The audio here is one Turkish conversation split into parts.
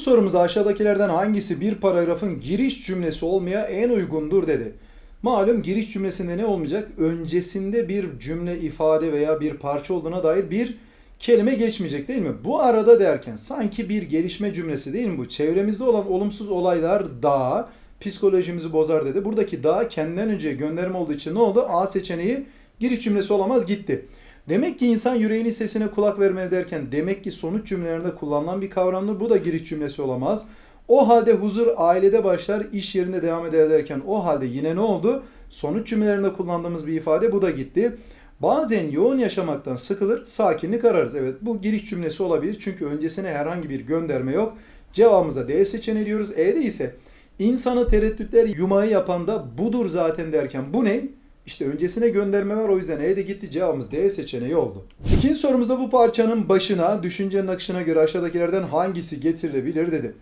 sorumuzda aşağıdakilerden hangisi bir paragrafın giriş cümlesi olmaya en uygundur dedi. Malum giriş cümlesinde ne olmayacak? Öncesinde bir cümle, ifade veya bir parça olduğuna dair bir kelime geçmeyecek değil mi? Bu arada derken sanki bir gelişme cümlesi değil mi bu? Çevremizde olan olumsuz olaylar da psikolojimizi bozar dedi. Buradaki da kendinden önce gönderme olduğu için ne oldu? A seçeneği giriş cümlesi olamaz gitti. Demek ki insan yüreğinin sesine kulak vermeli derken demek ki sonuç cümlelerinde kullanılan bir kavramdır. Bu da giriş cümlesi olamaz. O halde huzur ailede başlar, iş yerinde devam eder derken o halde yine ne oldu? Sonuç cümlelerinde kullandığımız bir ifade bu da gitti. Bazen yoğun yaşamaktan sıkılır, sakinlik ararız. Evet bu giriş cümlesi olabilir çünkü öncesine herhangi bir gönderme yok. Cevabımıza D seçeneği diyoruz. E'de ise insanı tereddütler yumağı yapan da budur zaten derken bu ne? İşte öncesine gönderme var o yüzden E'de gitti cevabımız D seçeneği oldu. İkinci sorumuzda bu parçanın başına düşüncenin akışına göre aşağıdakilerden hangisi getirilebilir dedi.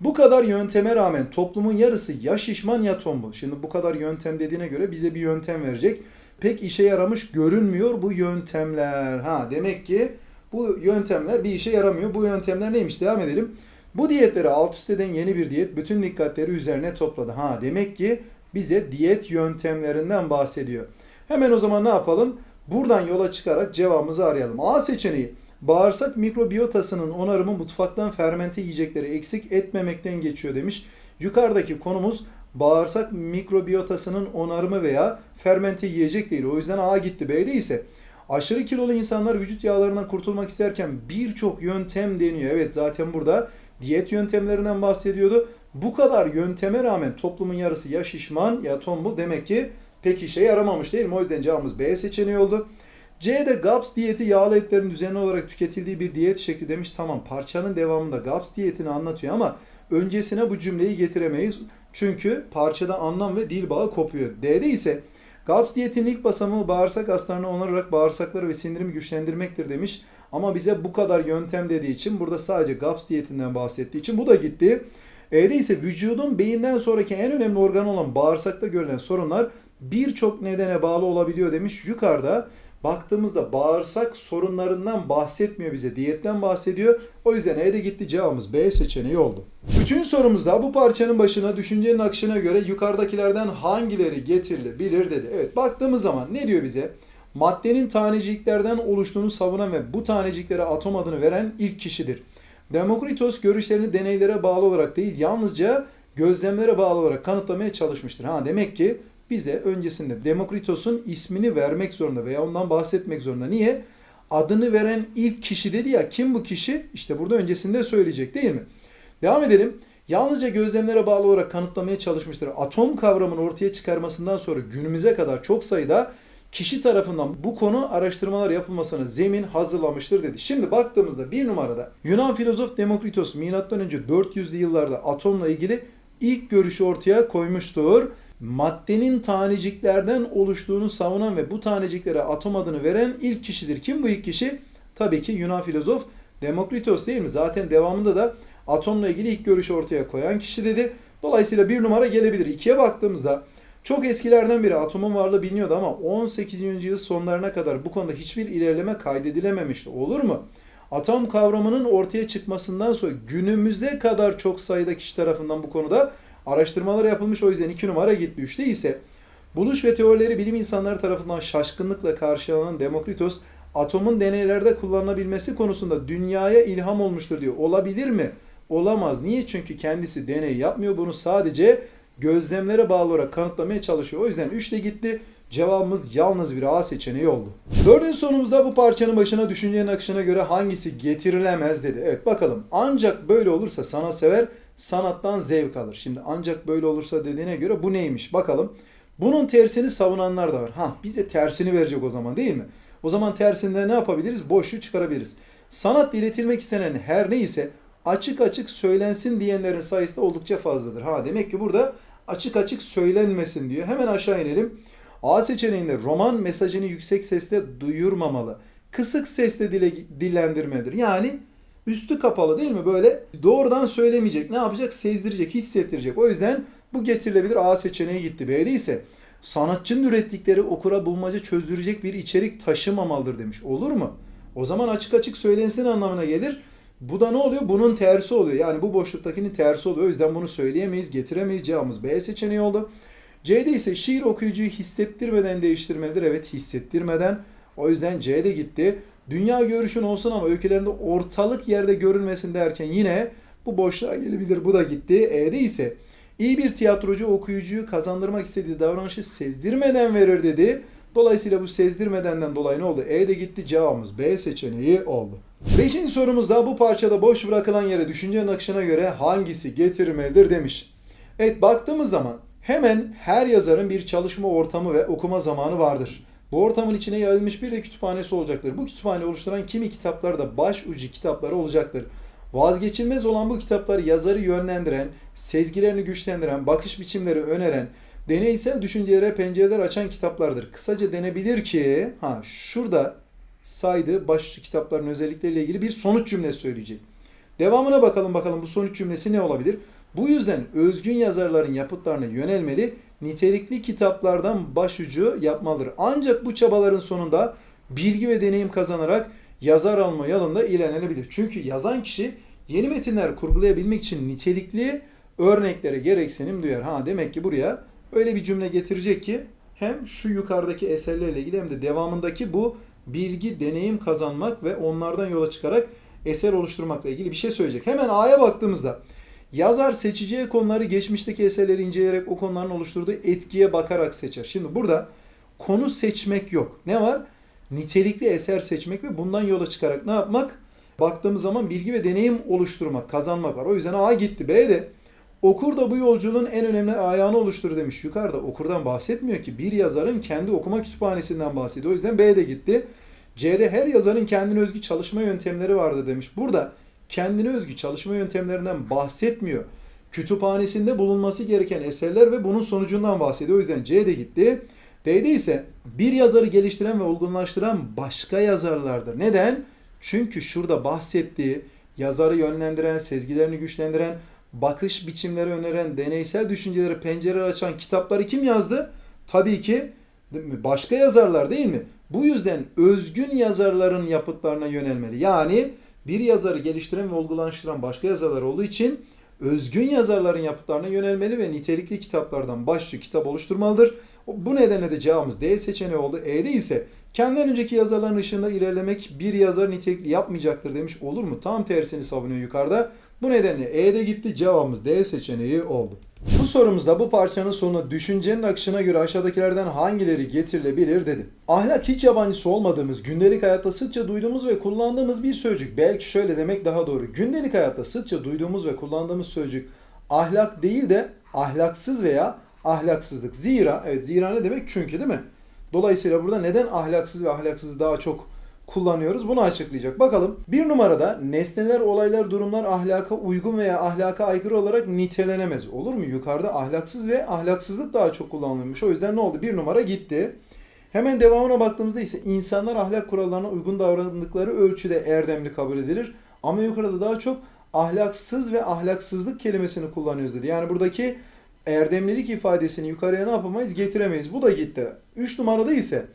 Bu kadar yönteme rağmen toplumun yarısı ya şişman ya tombul. Şimdi bu kadar yöntem dediğine göre bize bir yöntem verecek. Pek işe yaramış görünmüyor bu yöntemler. Ha demek ki bu yöntemler bir işe yaramıyor. Bu yöntemler neymiş? Devam edelim. Bu diyetleri alt üst eden yeni bir diyet bütün dikkatleri üzerine topladı. Ha demek ki bize diyet yöntemlerinden bahsediyor. Hemen o zaman ne yapalım? Buradan yola çıkarak cevabımızı arayalım. A seçeneği bağırsak mikrobiyotasının onarımı mutfaktan fermente yiyecekleri eksik etmemekten geçiyor demiş. Yukarıdaki konumuz bağırsak mikrobiyotasının onarımı veya fermente yiyecek değil. O yüzden A gitti. B'de ise aşırı kilolu insanlar vücut yağlarından kurtulmak isterken birçok yöntem deniyor. Evet zaten burada diyet yöntemlerinden bahsediyordu. Bu kadar yönteme rağmen toplumun yarısı ya şişman ya tombul demek ki pek işe yaramamış değil mi? O yüzden cevabımız B seçeneği oldu. C'de GAPS diyeti yağlı etlerin düzenli olarak tüketildiği bir diyet şekli demiş. Tamam parçanın devamında GAPS diyetini anlatıyor ama öncesine bu cümleyi getiremeyiz. Çünkü parçada anlam ve dil bağı kopuyor. D'de ise GAPS diyetinin ilk basamağı bağırsak haslarını onararak bağırsakları ve sindirimi güçlendirmektir demiş. Ama bize bu kadar yöntem dediği için burada sadece GAPS diyetinden bahsettiği için bu da gitti. E'de ise vücudun beyinden sonraki en önemli organ olan bağırsakta görülen sorunlar birçok nedene bağlı olabiliyor demiş. Yukarıda baktığımızda bağırsak sorunlarından bahsetmiyor bize. Diyetten bahsediyor. O yüzden E'de gitti cevabımız B seçeneği oldu. Üçüncü sorumuzda bu parçanın başına düşüncenin akışına göre yukarıdakilerden hangileri getirilebilir dedi. Evet baktığımız zaman ne diyor bize? Maddenin taneciklerden oluştuğunu savunan ve bu taneciklere atom adını veren ilk kişidir. Demokritos görüşlerini deneylere bağlı olarak değil yalnızca gözlemlere bağlı olarak kanıtlamaya çalışmıştır. Ha demek ki bize öncesinde Demokritos'un ismini vermek zorunda veya ondan bahsetmek zorunda. Niye? Adını veren ilk kişi dedi ya kim bu kişi? İşte burada öncesinde söyleyecek değil mi? Devam edelim. Yalnızca gözlemlere bağlı olarak kanıtlamaya çalışmıştır. Atom kavramını ortaya çıkarmasından sonra günümüze kadar çok sayıda kişi tarafından bu konu araştırmalar yapılmasına zemin hazırlamıştır dedi. Şimdi baktığımızda bir numarada Yunan filozof Demokritos M.Ö. 400'lü yıllarda atomla ilgili ilk görüşü ortaya koymuştur. Maddenin taneciklerden oluştuğunu savunan ve bu taneciklere atom adını veren ilk kişidir. Kim bu ilk kişi? Tabii ki Yunan filozof Demokritos değil mi? Zaten devamında da atomla ilgili ilk görüşü ortaya koyan kişi dedi. Dolayısıyla bir numara gelebilir. İkiye baktığımızda çok eskilerden beri atomun varlığı biliniyordu ama 18. yüzyıl sonlarına kadar bu konuda hiçbir ilerleme kaydedilememişti. Olur mu? Atom kavramının ortaya çıkmasından sonra günümüze kadar çok sayıda kişi tarafından bu konuda araştırmalar yapılmış. O yüzden 2 numara gitti. 3'te ise buluş ve teorileri bilim insanları tarafından şaşkınlıkla karşılanan Demokritos atomun deneylerde kullanılabilmesi konusunda dünyaya ilham olmuştur diyor. Olabilir mi? Olamaz. Niye? Çünkü kendisi deney yapmıyor. Bunu sadece gözlemlere bağlı olarak kanıtlamaya çalışıyor. O yüzden 3'te gitti. Cevabımız yalnız bir A seçeneği oldu. Dördüncü sorumuzda bu parçanın başına düşüncenin akışına göre hangisi getirilemez dedi. Evet bakalım. Ancak böyle olursa sana sever, sanattan zevk alır. Şimdi ancak böyle olursa dediğine göre bu neymiş? Bakalım. Bunun tersini savunanlar da var. Ha bize tersini verecek o zaman değil mi? O zaman tersinde ne yapabiliriz? Boşluğu çıkarabiliriz. Sanat iletilmek istenen her neyse açık açık söylensin diyenlerin sayısı da oldukça fazladır. Ha demek ki burada açık açık söylenmesin diyor. Hemen aşağı inelim. A seçeneğinde roman mesajını yüksek sesle duyurmamalı. Kısık sesle dile, dillendirmedir. Yani üstü kapalı değil mi? Böyle doğrudan söylemeyecek. Ne yapacak? Sezdirecek, hissettirecek. O yüzden bu getirilebilir. A seçeneği gitti. B'de ise sanatçının ürettikleri okura bulmaca çözdürecek bir içerik taşımamalıdır demiş. Olur mu? O zaman açık açık söylensin anlamına gelir. Bu da ne oluyor? Bunun tersi oluyor. Yani bu boşluktakinin tersi oluyor. O yüzden bunu söyleyemeyiz, getiremeyiz. Cevabımız B seçeneği oldu. C'de ise şiir okuyucuyu hissettirmeden değiştirmelidir. Evet hissettirmeden. O yüzden C'de gitti. Dünya görüşün olsun ama öykülerinde ortalık yerde görülmesin derken yine bu boşluğa gelebilir. Bu da gitti. E'de ise iyi bir tiyatrocu okuyucuyu kazandırmak istediği davranışı sezdirmeden verir dedi. Dolayısıyla bu sezdirmedenden dolayı ne oldu? E de gitti. Cevabımız B seçeneği oldu. Beşinci sorumuzda bu parçada boş bırakılan yere düşüncenin akışına göre hangisi getirilmelidir demiş. Evet baktığımız zaman hemen her yazarın bir çalışma ortamı ve okuma zamanı vardır. Bu ortamın içine yayılmış bir de kütüphanesi olacaktır. Bu kütüphane oluşturan kimi kitaplar da baş ucu kitapları olacaktır. Vazgeçilmez olan bu kitaplar yazarı yönlendiren, sezgilerini güçlendiren, bakış biçimleri öneren, deneysel düşüncelere pencereler açan kitaplardır. Kısaca denebilir ki, ha şurada saydığı başlıca kitapların özellikleriyle ilgili bir sonuç cümlesi söyleyecek. Devamına bakalım bakalım bu sonuç cümlesi ne olabilir? Bu yüzden özgün yazarların yapıtlarına yönelmeli, nitelikli kitaplardan başucu yapmalıdır. Ancak bu çabaların sonunda bilgi ve deneyim kazanarak yazar alma yolunda ilerlenebilir. Çünkü yazan kişi yeni metinler kurgulayabilmek için nitelikli örneklere gereksinim duyar. Ha demek ki buraya öyle bir cümle getirecek ki hem şu yukarıdaki eserlerle ilgili hem de devamındaki bu bilgi, deneyim kazanmak ve onlardan yola çıkarak eser oluşturmakla ilgili bir şey söyleyecek. Hemen A'ya baktığımızda yazar seçeceği konuları geçmişteki eserleri inceleyerek o konuların oluşturduğu etkiye bakarak seçer. Şimdi burada konu seçmek yok. Ne var? Nitelikli eser seçmek ve bundan yola çıkarak ne yapmak? Baktığımız zaman bilgi ve deneyim oluşturmak, kazanmak var. O yüzden A gitti. B de Okur da bu yolculuğun en önemli ayağını oluşturur demiş. Yukarıda okurdan bahsetmiyor ki. Bir yazarın kendi okuma kütüphanesinden bahsediyor. O yüzden B de gitti. C'de her yazarın kendine özgü çalışma yöntemleri vardı demiş. Burada kendine özgü çalışma yöntemlerinden bahsetmiyor. Kütüphanesinde bulunması gereken eserler ve bunun sonucundan bahsediyor. O yüzden C de gitti. D'de ise bir yazarı geliştiren ve olgunlaştıran başka yazarlardır. Neden? Çünkü şurada bahsettiği yazarı yönlendiren, sezgilerini güçlendiren, bakış biçimleri öneren, deneysel düşünceleri pencereler açan kitapları kim yazdı? Tabii ki başka yazarlar değil mi? Bu yüzden özgün yazarların yapıtlarına yönelmeli. Yani bir yazarı geliştiren ve olgulaştıran başka yazarlar olduğu için özgün yazarların yapıtlarına yönelmeli ve nitelikli kitaplardan başlı kitap oluşturmalıdır. Bu nedenle de cevabımız D seçeneği oldu. E'de ise kendinden önceki yazarların ışığında ilerlemek bir yazar nitelikli yapmayacaktır demiş olur mu? Tam tersini savunuyor yukarıda. Bu nedenle E'de gitti cevabımız D seçeneği oldu. Bu sorumuzda bu parçanın sonuna düşüncenin akışına göre aşağıdakilerden hangileri getirilebilir dedi. Ahlak hiç yabancısı olmadığımız, gündelik hayatta sıkça duyduğumuz ve kullandığımız bir sözcük. Belki şöyle demek daha doğru. Gündelik hayatta sıkça duyduğumuz ve kullandığımız sözcük ahlak değil de ahlaksız veya ahlaksızlık. Zira, evet zira ne demek? Çünkü değil mi? Dolayısıyla burada neden ahlaksız ve ahlaksızı daha çok kullanıyoruz? Bunu açıklayacak. Bakalım bir numarada nesneler, olaylar, durumlar ahlaka uygun veya ahlaka aykırı olarak nitelenemez. Olur mu? Yukarıda ahlaksız ve ahlaksızlık daha çok kullanılmış. O yüzden ne oldu? Bir numara gitti. Hemen devamına baktığımızda ise insanlar ahlak kurallarına uygun davrandıkları ölçüde erdemli kabul edilir. Ama yukarıda daha çok ahlaksız ve ahlaksızlık kelimesini kullanıyoruz dedi. Yani buradaki erdemlilik ifadesini yukarıya ne yapamayız? Getiremeyiz. Bu da gitti. 3 numarada ise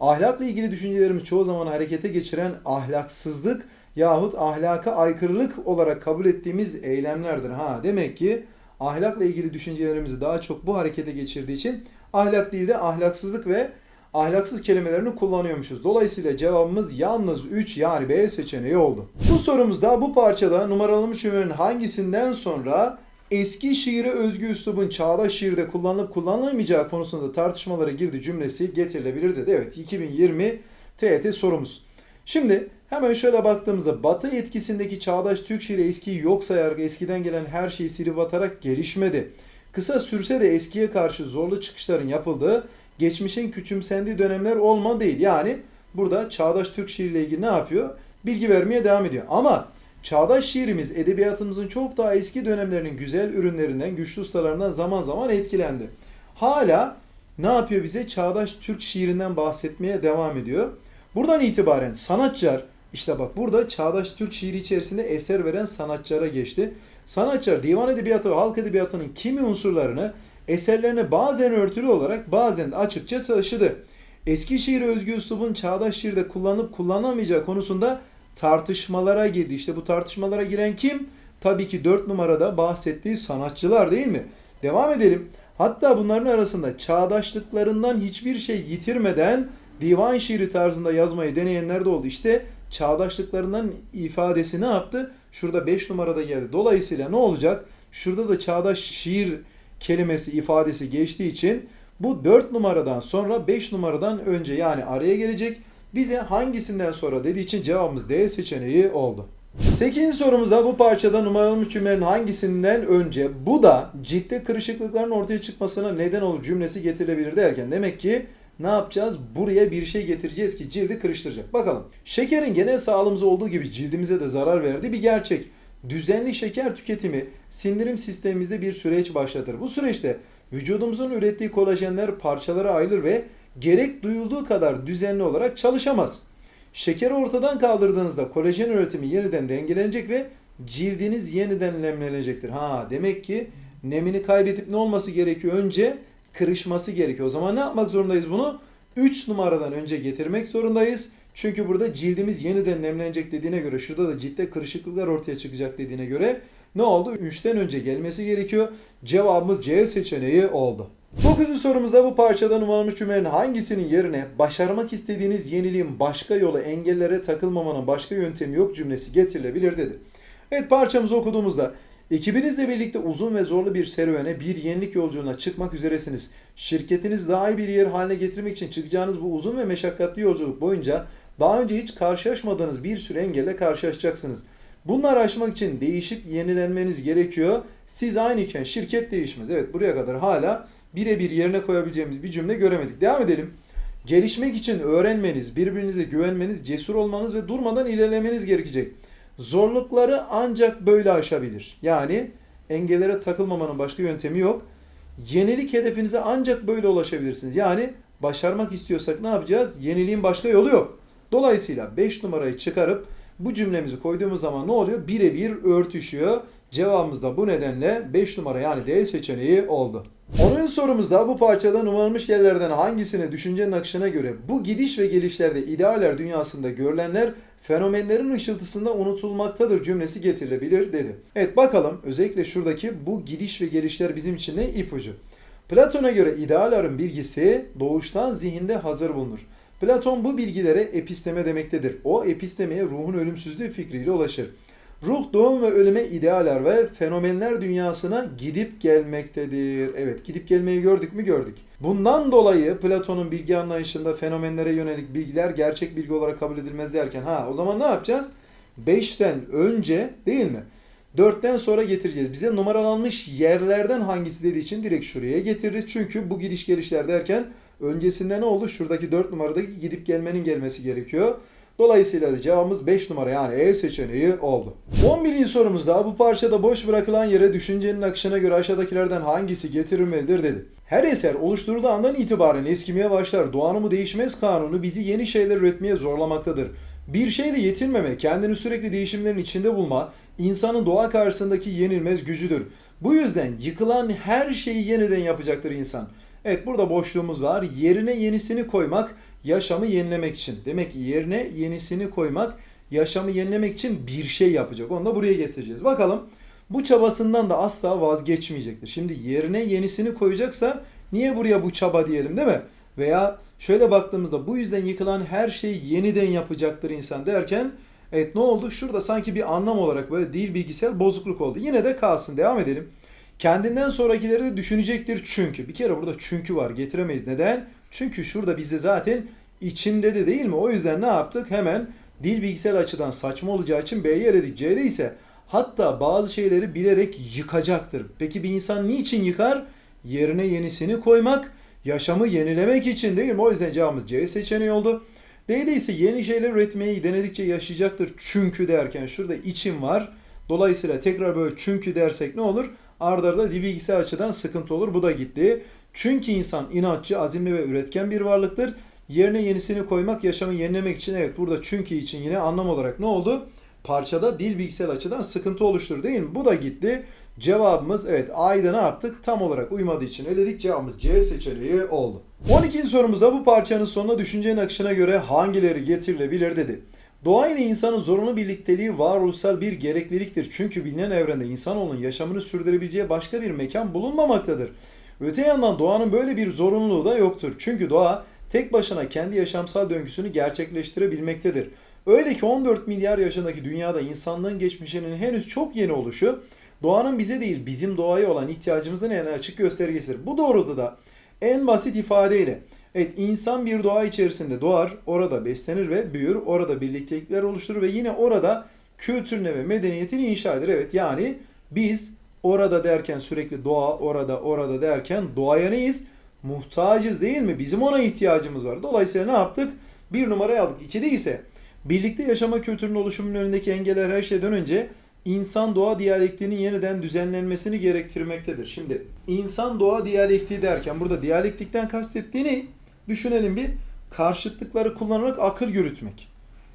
ahlakla ilgili düşüncelerimiz çoğu zaman harekete geçiren ahlaksızlık yahut ahlaka aykırılık olarak kabul ettiğimiz eylemlerdir. Ha demek ki ahlakla ilgili düşüncelerimizi daha çok bu harekete geçirdiği için ahlak değil de ahlaksızlık ve ahlaksız kelimelerini kullanıyormuşuz. Dolayısıyla cevabımız yalnız 3 yani B seçeneği oldu. Bu sorumuzda bu parçada numaralanmış cümlelerin hangisinden sonra eski şiire özgü üslubun çağdaş şiirde kullanılıp kullanılamayacağı konusunda tartışmalara girdi cümlesi getirilebilir dedi. Evet 2020 TET sorumuz. Şimdi hemen şöyle baktığımızda Batı etkisindeki çağdaş Türk şiiri eskiyi yok sayarak eskiden gelen her şeyi silip atarak gelişmedi. Kısa sürse de eskiye karşı zorlu çıkışların yapıldığı, geçmişin küçümsendiği dönemler olma değil. Yani burada çağdaş Türk şiiriyle ilgili ne yapıyor? Bilgi vermeye devam ediyor. Ama Çağdaş şiirimiz edebiyatımızın çok daha eski dönemlerinin güzel ürünlerinden, güçlü ustalarından zaman zaman etkilendi. Hala ne yapıyor bize? Çağdaş Türk şiirinden bahsetmeye devam ediyor. Buradan itibaren sanatçılar, işte bak burada çağdaş Türk şiiri içerisinde eser veren sanatçılara geçti. Sanatçılar divan edebiyatı ve halk edebiyatının kimi unsurlarını eserlerine bazen örtülü olarak bazen de açıkça taşıdı. Eski şiir özgü üslubun çağdaş şiirde kullanıp kullanılamayacağı konusunda tartışmalara girdi. İşte bu tartışmalara giren kim? Tabii ki 4 numarada bahsettiği sanatçılar değil mi? Devam edelim. Hatta bunların arasında çağdaşlıklarından hiçbir şey yitirmeden divan şiiri tarzında yazmayı deneyenler de oldu. İşte çağdaşlıklarından ifadesi ne yaptı? Şurada 5 numarada geldi. Dolayısıyla ne olacak? Şurada da çağdaş şiir kelimesi ifadesi geçtiği için bu 4 numaradan sonra 5 numaradan önce yani araya gelecek. Bize hangisinden sonra dediği için cevabımız D seçeneği oldu. 8. sorumuzda bu parçada numaralanmış cümlelerin hangisinden önce bu da ciltte kırışıklıkların ortaya çıkmasına neden olur cümlesi getirilebilir derken demek ki ne yapacağız? Buraya bir şey getireceğiz ki cildi kırıştıracak. Bakalım. Şekerin genel sağlığımıza olduğu gibi cildimize de zarar verdiği bir gerçek. Düzenli şeker tüketimi sindirim sistemimizde bir süreç başlatır. Bu süreçte vücudumuzun ürettiği kolajenler parçalara ayrılır ve gerek duyulduğu kadar düzenli olarak çalışamaz. Şekeri ortadan kaldırdığınızda kolajen üretimi yeniden dengelenecek ve cildiniz yeniden nemlenecektir. Ha demek ki nemini kaybedip ne olması gerekiyor? Önce kırışması gerekiyor. O zaman ne yapmak zorundayız bunu? 3 numaradan önce getirmek zorundayız. Çünkü burada cildimiz yeniden nemlenecek dediğine göre şurada da ciltte kırışıklıklar ortaya çıkacak dediğine göre ne oldu? 3'ten önce gelmesi gerekiyor. Cevabımız C seçeneği oldu. 9. sorumuzda bu parçada numaralanmış cümlelerin hangisinin yerine başarmak istediğiniz yeniliğin başka yola engellere takılmamanın başka yöntemi yok cümlesi getirilebilir dedi. Evet parçamızı okuduğumuzda Ekibinizle birlikte uzun ve zorlu bir serüvene, bir yenilik yolculuğuna çıkmak üzeresiniz. Şirketiniz daha iyi bir yer haline getirmek için çıkacağınız bu uzun ve meşakkatli yolculuk boyunca daha önce hiç karşılaşmadığınız bir sürü engelle karşılaşacaksınız. Bunları aşmak için değişip yenilenmeniz gerekiyor. Siz aynıyken şirket değişmez. Evet buraya kadar hala birebir yerine koyabileceğimiz bir cümle göremedik. Devam edelim. Gelişmek için öğrenmeniz, birbirinize güvenmeniz, cesur olmanız ve durmadan ilerlemeniz gerekecek. Zorlukları ancak böyle aşabilir. Yani engellere takılmamanın başka yöntemi yok. Yenilik hedefinize ancak böyle ulaşabilirsiniz. Yani başarmak istiyorsak ne yapacağız? Yeniliğin başka yolu yok. Dolayısıyla 5 numarayı çıkarıp bu cümlemizi koyduğumuz zaman ne oluyor? Birebir örtüşüyor. Cevabımız da bu nedenle 5 numara yani D seçeneği oldu. 10. sorumuzda bu parçada numaralanmış yerlerden hangisine düşüncenin akışına göre bu gidiş ve gelişlerde idealer dünyasında görülenler fenomenlerin ışıltısında unutulmaktadır cümlesi getirilebilir dedi. Evet bakalım özellikle şuradaki bu gidiş ve gelişler bizim için ne ipucu. Platon'a göre ideaların bilgisi doğuştan zihinde hazır bulunur. Platon bu bilgilere episteme demektedir. O epistemeye ruhun ölümsüzlüğü fikriyle ulaşır. Ruh doğum ve ölüme idealer ve fenomenler dünyasına gidip gelmektedir. Evet gidip gelmeyi gördük mü gördük. Bundan dolayı Platon'un bilgi anlayışında fenomenlere yönelik bilgiler gerçek bilgi olarak kabul edilmez derken ha o zaman ne yapacağız? 5'ten önce değil mi? 4'ten sonra getireceğiz. Bize numaralanmış yerlerden hangisi dediği için direkt şuraya getiririz. Çünkü bu gidiş gelişler derken öncesinde ne oldu? Şuradaki 4 numaradaki gidip gelmenin gelmesi gerekiyor. Dolayısıyla cevabımız 5 numara yani E seçeneği oldu. 11. sorumuzda bu parçada boş bırakılan yere düşüncenin akışına göre aşağıdakilerden hangisi getirilmelidir dedi. Her eser oluşturulduğu andan itibaren eskimeye başlar. Doğanın bu değişmez kanunu bizi yeni şeyler üretmeye zorlamaktadır. Bir şeyle yetinmeme, kendini sürekli değişimlerin içinde bulma, insanın doğa karşısındaki yenilmez gücüdür. Bu yüzden yıkılan her şeyi yeniden yapacaktır insan. Evet burada boşluğumuz var. Yerine yenisini koymak yaşamı yenilemek için. Demek ki yerine yenisini koymak yaşamı yenilemek için bir şey yapacak. Onu da buraya getireceğiz. Bakalım bu çabasından da asla vazgeçmeyecektir. Şimdi yerine yenisini koyacaksa niye buraya bu çaba diyelim değil mi? Veya şöyle baktığımızda bu yüzden yıkılan her şeyi yeniden yapacaktır insan derken evet ne oldu? Şurada sanki bir anlam olarak böyle dil bilgisel bozukluk oldu. Yine de kalsın devam edelim. Kendinden sonrakileri de düşünecektir çünkü. Bir kere burada çünkü var getiremeyiz. Neden? Çünkü şurada bize zaten içinde de değil mi? O yüzden ne yaptık? Hemen dil bilgisel açıdan saçma olacağı için B'yi eledik. C'de ise hatta bazı şeyleri bilerek yıkacaktır. Peki bir insan niçin yıkar? Yerine yenisini koymak, yaşamı yenilemek için değil mi? O yüzden cevabımız C seçeneği oldu. D'de ise yeni şeyler üretmeyi denedikçe yaşayacaktır. Çünkü derken şurada için var. Dolayısıyla tekrar böyle çünkü dersek ne olur? Arda arda dil bilgisel açıdan sıkıntı olur. Bu da gitti. Çünkü insan inatçı, azimli ve üretken bir varlıktır. Yerine yenisini koymak, yaşamı yenilemek için evet burada çünkü için yine anlam olarak ne oldu? Parçada dil bilgisel açıdan sıkıntı oluşturur değil mi? Bu da gitti. Cevabımız evet A'yı ne yaptık? Tam olarak uymadığı için eledik. Cevabımız C seçeneği oldu. 12. sorumuzda bu parçanın sonuna düşüncenin akışına göre hangileri getirilebilir dedi. Doğa ile insanın zorunlu birlikteliği varoluşsal bir gerekliliktir. Çünkü bilinen evrende insanoğlunun yaşamını sürdürebileceği başka bir mekan bulunmamaktadır. Öte yandan doğanın böyle bir zorunluluğu da yoktur. Çünkü doğa tek başına kendi yaşamsal döngüsünü gerçekleştirebilmektedir. Öyle ki 14 milyar yaşındaki dünyada insanlığın geçmişinin henüz çok yeni oluşu doğanın bize değil bizim doğaya olan ihtiyacımızın en açık göstergesidir. Bu doğrultuda en basit ifadeyle evet insan bir doğa içerisinde doğar, orada beslenir ve büyür, orada birliktelikler oluşturur ve yine orada kültürüne ve medeniyetini inşa eder. Evet yani biz orada derken sürekli doğa, orada, orada derken doğaya neyiz? Muhtacız değil mi? Bizim ona ihtiyacımız var. Dolayısıyla ne yaptık? Bir numarayı aldık. İkide ise birlikte yaşama kültürünün oluşumunun önündeki engeller her şeyden önce insan doğa diyalektiğinin yeniden düzenlenmesini gerektirmektedir. Şimdi insan doğa diyalektiği derken burada diyalektikten kastettiğini düşünelim bir karşıtlıkları kullanarak akıl yürütmek.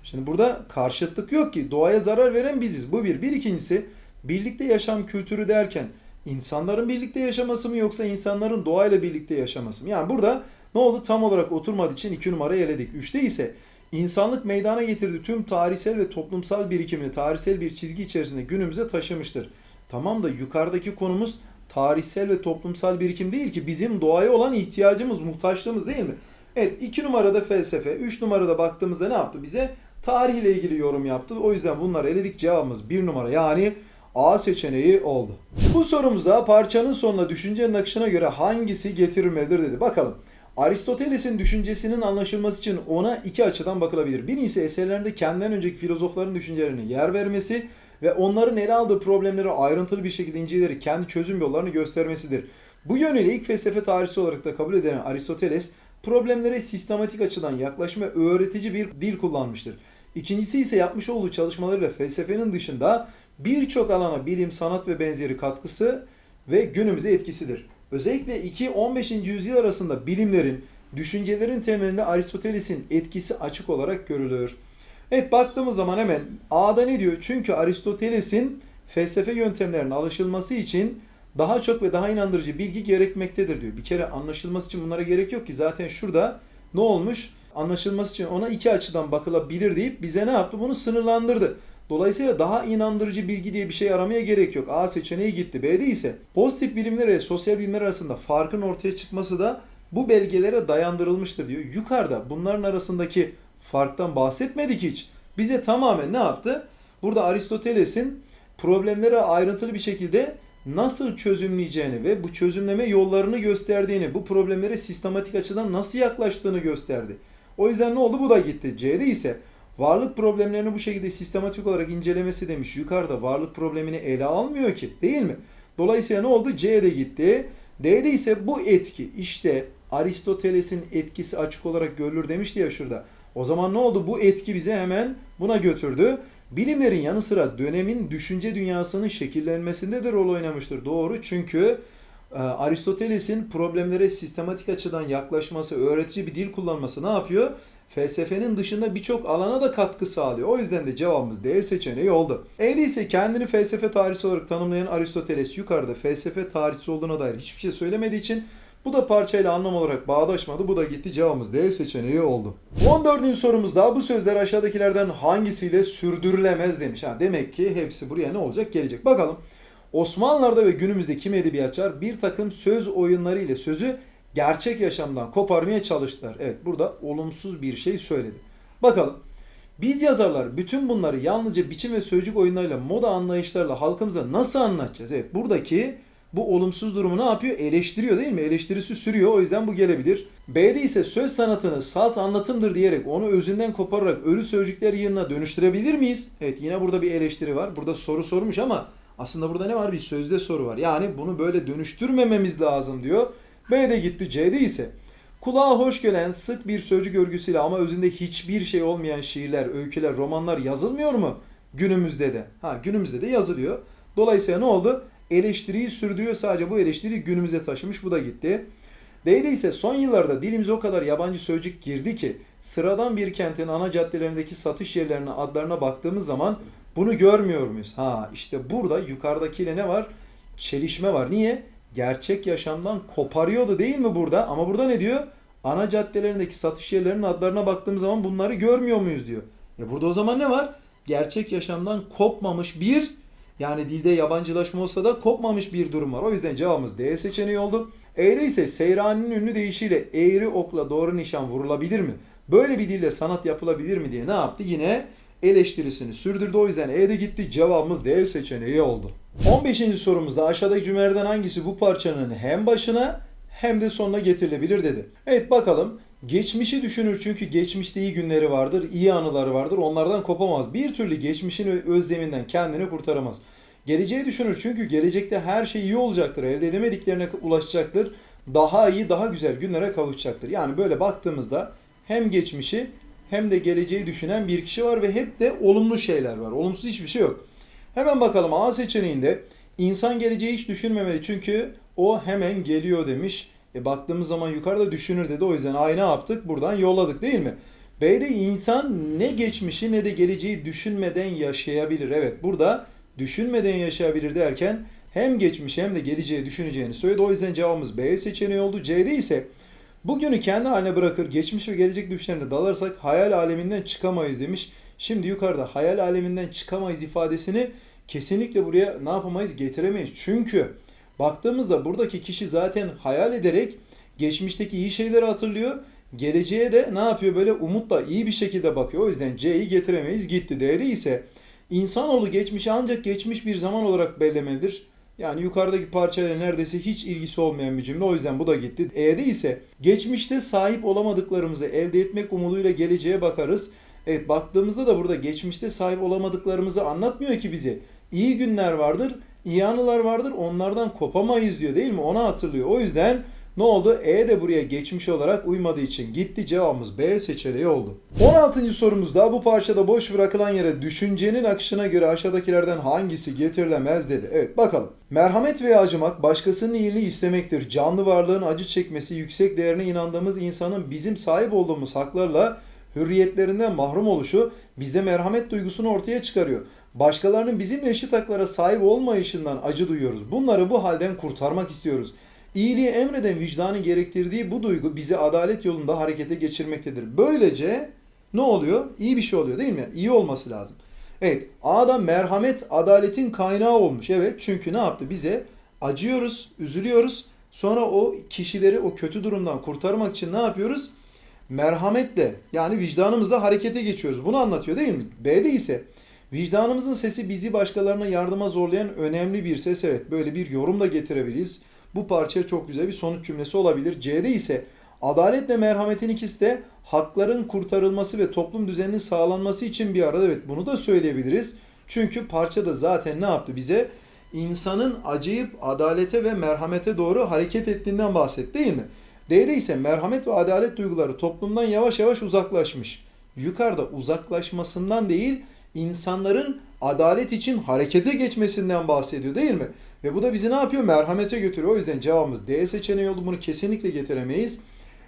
Şimdi burada karşıtlık yok ki doğaya zarar veren biziz. Bu bir. Bir ikincisi birlikte yaşam kültürü derken insanların birlikte yaşaması mı yoksa insanların doğayla birlikte yaşaması mı? Yani burada ne oldu? Tam olarak oturmadığı için iki numarayı eledik. Üçte ise insanlık meydana getirdiği tüm tarihsel ve toplumsal birikimini tarihsel bir çizgi içerisinde günümüze taşımıştır. Tamam da yukarıdaki konumuz tarihsel ve toplumsal birikim değil ki bizim doğaya olan ihtiyacımız, muhtaçlığımız değil mi? Evet iki numarada felsefe, üç numarada baktığımızda ne yaptı? Bize tarihle ilgili yorum yaptı. O yüzden bunları eledik. Cevabımız bir numara yani A seçeneği oldu. Bu sorumuzda parçanın sonuna düşüncenin akışına göre hangisi getirilmelidir dedi. Bakalım. Aristoteles'in düşüncesinin anlaşılması için ona iki açıdan bakılabilir. Birincisi eserlerinde kendinden önceki filozofların düşüncelerine yer vermesi ve onların ele aldığı problemleri ayrıntılı bir şekilde inceleyerek kendi çözüm yollarını göstermesidir. Bu yönüyle ilk felsefe tarihçisi olarak da kabul edilen Aristoteles problemlere sistematik açıdan yaklaşma öğretici bir dil kullanmıştır. İkincisi ise yapmış olduğu çalışmalarıyla felsefenin dışında birçok alana bilim, sanat ve benzeri katkısı ve günümüze etkisidir. Özellikle 2-15. yüzyıl arasında bilimlerin, düşüncelerin temelinde Aristoteles'in etkisi açık olarak görülür. Evet baktığımız zaman hemen A'da ne diyor? Çünkü Aristoteles'in felsefe yöntemlerinin alışılması için daha çok ve daha inandırıcı bilgi gerekmektedir diyor. Bir kere anlaşılması için bunlara gerek yok ki zaten şurada ne olmuş? Anlaşılması için ona iki açıdan bakılabilir deyip bize ne yaptı? Bunu sınırlandırdı. Dolayısıyla daha inandırıcı bilgi diye bir şey aramaya gerek yok. A seçeneği gitti. B'de ise pozitif bilimler ile sosyal bilimler arasında farkın ortaya çıkması da bu belgelere dayandırılmıştır diyor. Yukarıda bunların arasındaki farktan bahsetmedik hiç. Bize tamamen ne yaptı? Burada Aristoteles'in problemlere ayrıntılı bir şekilde nasıl çözümleyeceğini ve bu çözümleme yollarını gösterdiğini, bu problemlere sistematik açıdan nasıl yaklaştığını gösterdi. O yüzden ne oldu? Bu da gitti. C'de ise varlık problemlerini bu şekilde sistematik olarak incelemesi demiş. Yukarıda varlık problemini ele almıyor ki değil mi? Dolayısıyla ne oldu? C'de gitti. D'de ise bu etki işte Aristoteles'in etkisi açık olarak görülür demişti ya şurada. O zaman ne oldu? Bu etki bize hemen buna götürdü. Bilimlerin yanı sıra dönemin düşünce dünyasının şekillenmesinde de rol oynamıştır. Doğru çünkü e, Aristoteles'in problemlere sistematik açıdan yaklaşması, öğretici bir dil kullanması ne yapıyor? Felsefenin dışında birçok alana da katkı sağlıyor. O yüzden de cevabımız D seçeneği oldu. İse kendini felsefe tarihçisi olarak tanımlayan Aristoteles yukarıda felsefe tarihçisi olduğuna dair hiçbir şey söylemediği için bu da parçayla anlam olarak bağdaşmadı. Bu da gitti cevabımız D seçeneği oldu. 14. sorumuzda bu sözler aşağıdakilerden hangisiyle sürdürülemez demiş. Ha, demek ki hepsi buraya ne olacak gelecek. Bakalım. Osmanlılar'da ve günümüzde kim edebiyatçılar bir takım söz oyunları ile sözü gerçek yaşamdan koparmaya çalıştılar. Evet burada olumsuz bir şey söyledi. Bakalım. Biz yazarlar bütün bunları yalnızca biçim ve sözcük oyunlarıyla, moda anlayışlarla halkımıza nasıl anlatacağız? Evet buradaki bu olumsuz durumu ne yapıyor? Eleştiriyor değil mi? Eleştirisi sürüyor. O yüzden bu gelebilir. B'de ise söz sanatını salt anlatımdır diyerek onu özünden kopararak ölü sözcükler yığınına dönüştürebilir miyiz? Evet yine burada bir eleştiri var. Burada soru sormuş ama aslında burada ne var? Bir sözde soru var. Yani bunu böyle dönüştürmememiz lazım diyor. B'de gitti. C'de ise kulağa hoş gelen sık bir sözcük örgüsüyle ama özünde hiçbir şey olmayan şiirler, öyküler, romanlar yazılmıyor mu? Günümüzde de. Ha günümüzde de yazılıyor. Dolayısıyla ne oldu? Eleştiriyi sürdürüyor sadece bu eleştiriyi günümüze taşımış. Bu da gitti. D'de ise son yıllarda dilimize o kadar yabancı sözcük girdi ki sıradan bir kentin ana caddelerindeki satış yerlerine adlarına baktığımız zaman bunu görmüyor muyuz? Ha işte burada yukarıdakiyle ne var? Çelişme var. Niye? Gerçek yaşamdan koparıyordu değil mi burada? Ama burada ne diyor? Ana caddelerindeki satış yerlerinin adlarına baktığımız zaman bunları görmüyor muyuz diyor. E burada o zaman ne var? Gerçek yaşamdan kopmamış bir yani dilde yabancılaşma olsa da kopmamış bir durum var. O yüzden cevabımız D seçeneği oldu. E'de ise Seyran'ın ünlü deyişiyle eğri okla doğru nişan vurulabilir mi? Böyle bir dille sanat yapılabilir mi diye ne yaptı? Yine eleştirisini sürdürdü. O yüzden E'de gitti. Cevabımız D seçeneği oldu. 15. sorumuzda aşağıdaki cümlelerden hangisi bu parçanın hem başına hem de sonuna getirilebilir dedi. Evet bakalım. Geçmişi düşünür çünkü geçmişte iyi günleri vardır, iyi anıları vardır. Onlardan kopamaz. Bir türlü geçmişin özleminden kendini kurtaramaz. Geleceği düşünür çünkü gelecekte her şey iyi olacaktır. Elde edemediklerine ulaşacaktır. Daha iyi, daha güzel günlere kavuşacaktır. Yani böyle baktığımızda hem geçmişi hem de geleceği düşünen bir kişi var ve hep de olumlu şeyler var. Olumsuz hiçbir şey yok. Hemen bakalım A seçeneğinde insan geleceği hiç düşünmemeli çünkü o hemen geliyor demiş. E baktığımız zaman yukarıda düşünür dedi. O yüzden A'yı yaptık? Buradan yolladık değil mi? B'de insan ne geçmişi ne de geleceği düşünmeden yaşayabilir. Evet burada düşünmeden yaşayabilir derken hem geçmiş hem de geleceği düşüneceğini söyledi. O yüzden cevabımız B seçeneği oldu. C'de ise bugünü kendi haline bırakır, geçmiş ve gelecek düşlerine dalarsak hayal aleminden çıkamayız demiş. Şimdi yukarıda hayal aleminden çıkamayız ifadesini kesinlikle buraya ne yapamayız getiremeyiz. Çünkü baktığımızda buradaki kişi zaten hayal ederek geçmişteki iyi şeyleri hatırlıyor. Geleceğe de ne yapıyor böyle umutla iyi bir şekilde bakıyor. O yüzden C'yi getiremeyiz gitti. D'de ise insanoğlu geçmişi ancak geçmiş bir zaman olarak belirlemelidir. Yani yukarıdaki parçayla neredeyse hiç ilgisi olmayan bir cümle. O yüzden bu da gitti. E'de ise geçmişte sahip olamadıklarımızı elde etmek umuduyla geleceğe bakarız. Evet baktığımızda da burada geçmişte sahip olamadıklarımızı anlatmıyor ki bize. İyi günler vardır, iyi anılar vardır onlardan kopamayız diyor değil mi? Ona hatırlıyor. O yüzden ne oldu? E de buraya geçmiş olarak uymadığı için gitti. Cevabımız B seçeneği oldu. 16. sorumuzda bu parçada boş bırakılan yere düşüncenin akışına göre aşağıdakilerden hangisi getirilemez dedi. Evet bakalım. Merhamet veya acımak başkasının iyiliğini istemektir. Canlı varlığın acı çekmesi yüksek değerine inandığımız insanın bizim sahip olduğumuz haklarla hürriyetlerinden mahrum oluşu bizde merhamet duygusunu ortaya çıkarıyor. Başkalarının bizimle eşit haklara sahip olmayışından acı duyuyoruz. Bunları bu halden kurtarmak istiyoruz. İyiliği emreden vicdanın gerektirdiği bu duygu bizi adalet yolunda harekete geçirmektedir. Böylece ne oluyor? İyi bir şey oluyor değil mi? İyi olması lazım. Evet, A'da merhamet adaletin kaynağı olmuş. Evet, çünkü ne yaptı? Bize acıyoruz, üzülüyoruz. Sonra o kişileri o kötü durumdan kurtarmak için ne yapıyoruz? Merhametle yani vicdanımızla harekete geçiyoruz. Bunu anlatıyor değil mi? B'de ise vicdanımızın sesi bizi başkalarına yardıma zorlayan önemli bir ses. Evet, böyle bir yorum da getirebiliriz. Bu parçaya çok güzel bir sonuç cümlesi olabilir. C'de ise adaletle merhametin ikisi de hakların kurtarılması ve toplum düzeninin sağlanması için bir arada. Evet bunu da söyleyebiliriz. Çünkü parçada zaten ne yaptı bize? İnsanın acıyıp adalete ve merhamete doğru hareket ettiğinden bahsetti değil mi? D'de ise merhamet ve adalet duyguları toplumdan yavaş yavaş uzaklaşmış. Yukarıda uzaklaşmasından değil, insanların adalet için harekete geçmesinden bahsediyor değil mi? Ve bu da bizi ne yapıyor? Merhamete götürüyor. O yüzden cevabımız D seçeneği oldu. Bunu kesinlikle getiremeyiz.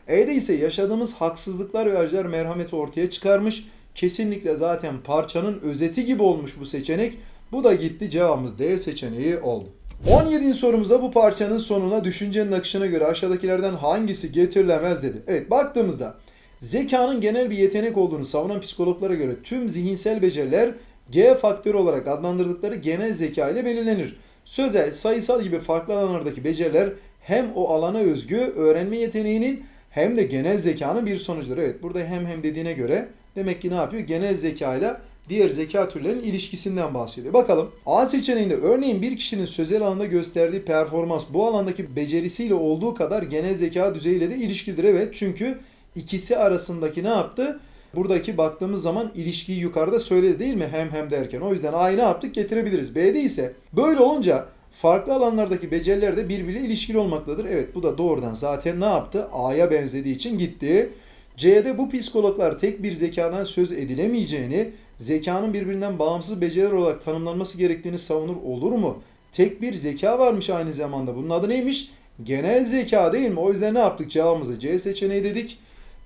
E'de ise yaşadığımız haksızlıklar ve acılar merhameti ortaya çıkarmış. Kesinlikle zaten parçanın özeti gibi olmuş bu seçenek. Bu da gitti. Cevabımız D seçeneği oldu. 17. sorumuzda bu parçanın sonuna düşüncenin akışına göre aşağıdakilerden hangisi getirilemez dedi. Evet baktığımızda zekanın genel bir yetenek olduğunu savunan psikologlara göre tüm zihinsel beceriler G faktörü olarak adlandırdıkları genel zeka ile belirlenir. Sözel, sayısal gibi farklı alanlardaki beceriler hem o alana özgü öğrenme yeteneğinin hem de genel zekanın bir sonucudur. Evet burada hem hem dediğine göre demek ki ne yapıyor? Genel zeka ile diğer zeka türlerinin ilişkisinden bahsediyor. Bakalım A seçeneğinde örneğin bir kişinin sözel alanda gösterdiği performans bu alandaki becerisiyle olduğu kadar genel zeka düzeyiyle de ilişkilidir. Evet çünkü ikisi arasındaki ne yaptı? Buradaki baktığımız zaman ilişkiyi yukarıda söyledi değil mi? Hem hem derken. O yüzden A'yı ne yaptık? Getirebiliriz. B'de ise böyle olunca farklı alanlardaki beceriler de birbiriyle ilişkili olmaktadır. Evet bu da doğrudan zaten ne yaptı? A'ya benzediği için gitti. C'de bu psikologlar tek bir zekadan söz edilemeyeceğini, zekanın birbirinden bağımsız beceriler olarak tanımlanması gerektiğini savunur olur mu? Tek bir zeka varmış aynı zamanda. Bunun adı neymiş? Genel zeka değil mi? O yüzden ne yaptık? Cevabımızı C seçeneği dedik.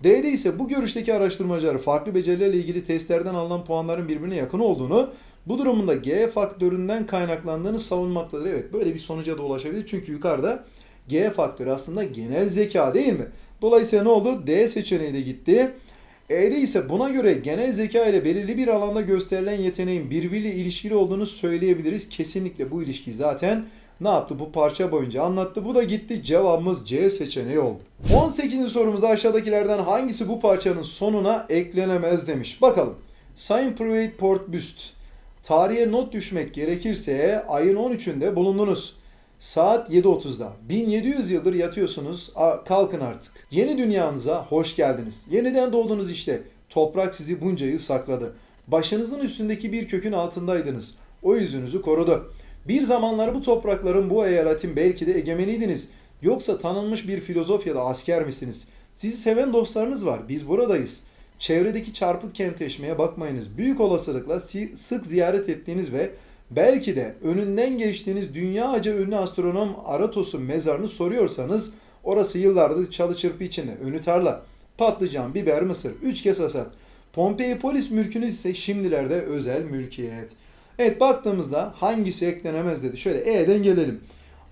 D'de ise bu görüşteki araştırmacılar farklı becerilerle ilgili testlerden alınan puanların birbirine yakın olduğunu, bu durumunda G faktöründen kaynaklandığını savunmaktadır. Evet böyle bir sonuca da ulaşabilir. Çünkü yukarıda G faktörü aslında genel zeka değil mi? Dolayısıyla ne oldu? D seçeneği de gitti. E'de ise buna göre genel zeka ile belirli bir alanda gösterilen yeteneğin birbiriyle ilişkili olduğunu söyleyebiliriz. Kesinlikle bu ilişki zaten ne yaptı bu parça boyunca anlattı. Bu da gitti cevabımız C seçeneği oldu. 18. sorumuzda aşağıdakilerden hangisi bu parçanın sonuna eklenemez demiş. Bakalım. Sayın Private Port Büst. Tarihe not düşmek gerekirse ayın 13'ünde bulundunuz. Saat 7.30'da. 1700 yıldır yatıyorsunuz. Kalkın artık. Yeni dünyanıza hoş geldiniz. Yeniden doğdunuz işte. Toprak sizi bunca yıl sakladı. Başınızın üstündeki bir kökün altındaydınız. O yüzünüzü korudu. Bir zamanlar bu toprakların, bu eyaletin belki de egemeniydiniz. Yoksa tanınmış bir filozof ya da asker misiniz? Sizi seven dostlarınız var. Biz buradayız. Çevredeki çarpık kentleşmeye bakmayınız. Büyük olasılıkla sık ziyaret ettiğiniz ve belki de önünden geçtiğiniz dünyaca ünlü astronom Aratos'un mezarını soruyorsanız orası yıllardır çalı çırpı içinde. Önü tarla, patlıcan, biber, mısır, üç kez hasat. Pompei polis mülkünüz ise şimdilerde özel mülkiyet. Evet baktığımızda hangisi eklenemez dedi. Şöyle E'den gelelim.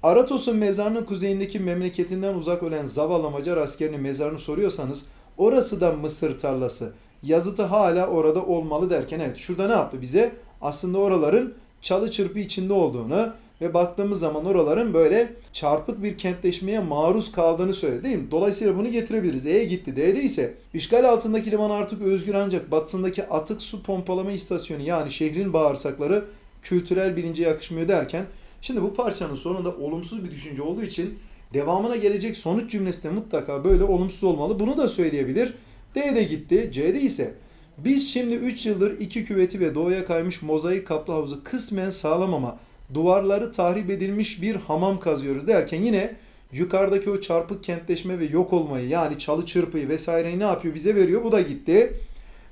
Aratos'un mezarının kuzeyindeki memleketinden uzak ölen zavallı Macar askerinin mezarını soruyorsanız orası da Mısır tarlası. Yazıtı hala orada olmalı derken evet şurada ne yaptı bize? Aslında oraların çalı çırpı içinde olduğunu ve baktığımız zaman oraların böyle çarpık bir kentleşmeye maruz kaldığını söyledi değil mi? Dolayısıyla bunu getirebiliriz. E gitti. D'de ise işgal altındaki liman artık özgür ancak batısındaki atık su pompalama istasyonu yani şehrin bağırsakları kültürel bilince yakışmıyor derken şimdi bu parçanın sonunda olumsuz bir düşünce olduğu için devamına gelecek sonuç cümlesi de mutlaka böyle olumsuz olmalı. Bunu da söyleyebilir. D'de gitti. C'de ise biz şimdi 3 yıldır iki küveti ve doğuya kaymış mozaik kaplı havuzu kısmen sağlam ama duvarları tahrip edilmiş bir hamam kazıyoruz derken yine yukarıdaki o çarpık kentleşme ve yok olmayı yani çalı çırpıyı vesaireyi ne yapıyor bize veriyor. Bu da gitti.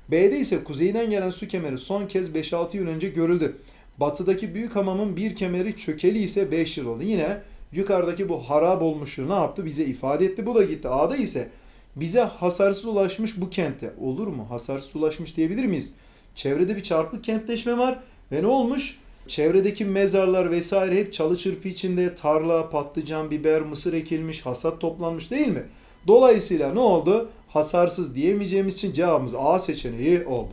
B'de ise kuzeyden gelen su kemeri son kez 5-6 yıl önce görüldü. Batıdaki büyük hamamın bir kemeri çökeli ise 5 yıl oldu. Yine yukarıdaki bu harap olmuşluğu ne yaptı? Bize ifade etti. Bu da gitti. A'da ise bize hasarsız ulaşmış bu kente. Olur mu? Hasarsız ulaşmış diyebilir miyiz? Çevrede bir çarpık kentleşme var ve ne olmuş? Çevredeki mezarlar vesaire hep çalı çırpı içinde tarla, patlıcan, biber, mısır ekilmiş, hasat toplanmış değil mi? Dolayısıyla ne oldu? Hasarsız diyemeyeceğimiz için cevabımız A seçeneği oldu.